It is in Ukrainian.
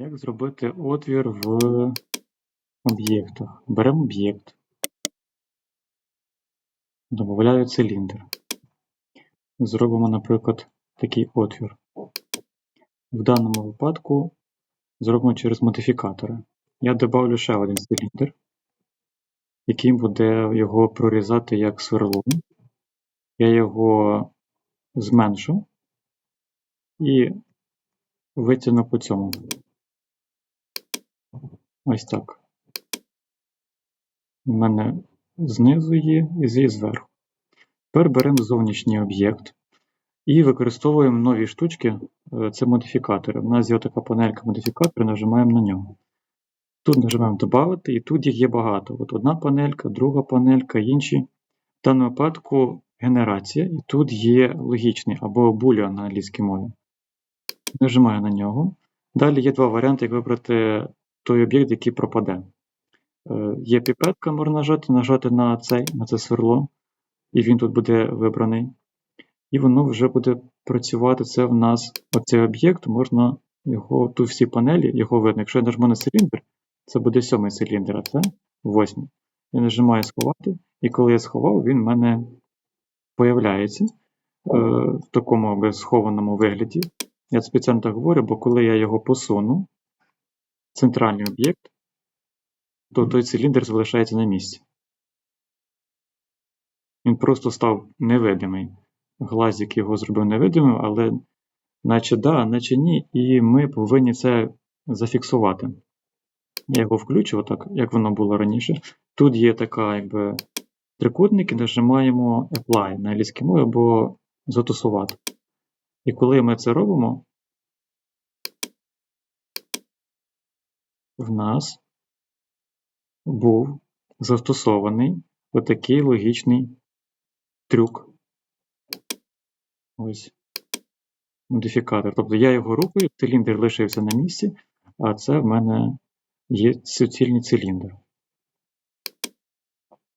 Як зробити отвір в об'єктах? Беремо об'єкт. Добавляю циліндр. Зробимо, наприклад, такий отвір. В даному випадку зробимо через модифікатори. Я добавлю ще один циліндр, який буде його прорізати як сверло. Я його зменшу і витягну по цьому. Ось так. У мене знизу є і зі- зверху. Тепер беремо зовнішній об'єкт і використовуємо нові штучки. е, Це модифікатори. У нас є така панелька модифікатори, нажимаємо на нього. Тут нажимаємо Добавити, і тут їх є багато. От одна панелька, друга панелька, інші. В даному випадку генерація, і тут є логічний або boolean на англійській мові. Нажимаю на нього. Далі є два варіанти, як вибрати той об'єкт, який пропаде. Е, Є піпетка, можна нажати, нажати на, цей, на це сверло, і він тут буде вибраний. І воно вже буде працювати. Це в нас оцей об'єкт, можна його, тут всі панелі, його видно. Якщо я нажму на циліндр, це буде сьомий циліндр, а це восьмий. Я нажимаю сховати, і коли я сховав, він в мене появляється е, в такому схованому вигляді. Я спеціально так говорю, бо коли я його посуну, центральний об'єкт, то той циліндр залишається на місці. Він просто став невидимий. Глазик його зробив невидимим, але наче да, наче ні, і ми повинні це зафіксувати. Я його включу, отак, як воно було раніше. Тут є така, якби трикутник, і нажимаємо Apply на англійській мові або застосувати. І коли ми це робимо, в нас був застосований отакий логічний трюк. Ось модифікатор. Тобто я його рухаю, циліндр лишився на місці, а це в мене є суцільний циліндр.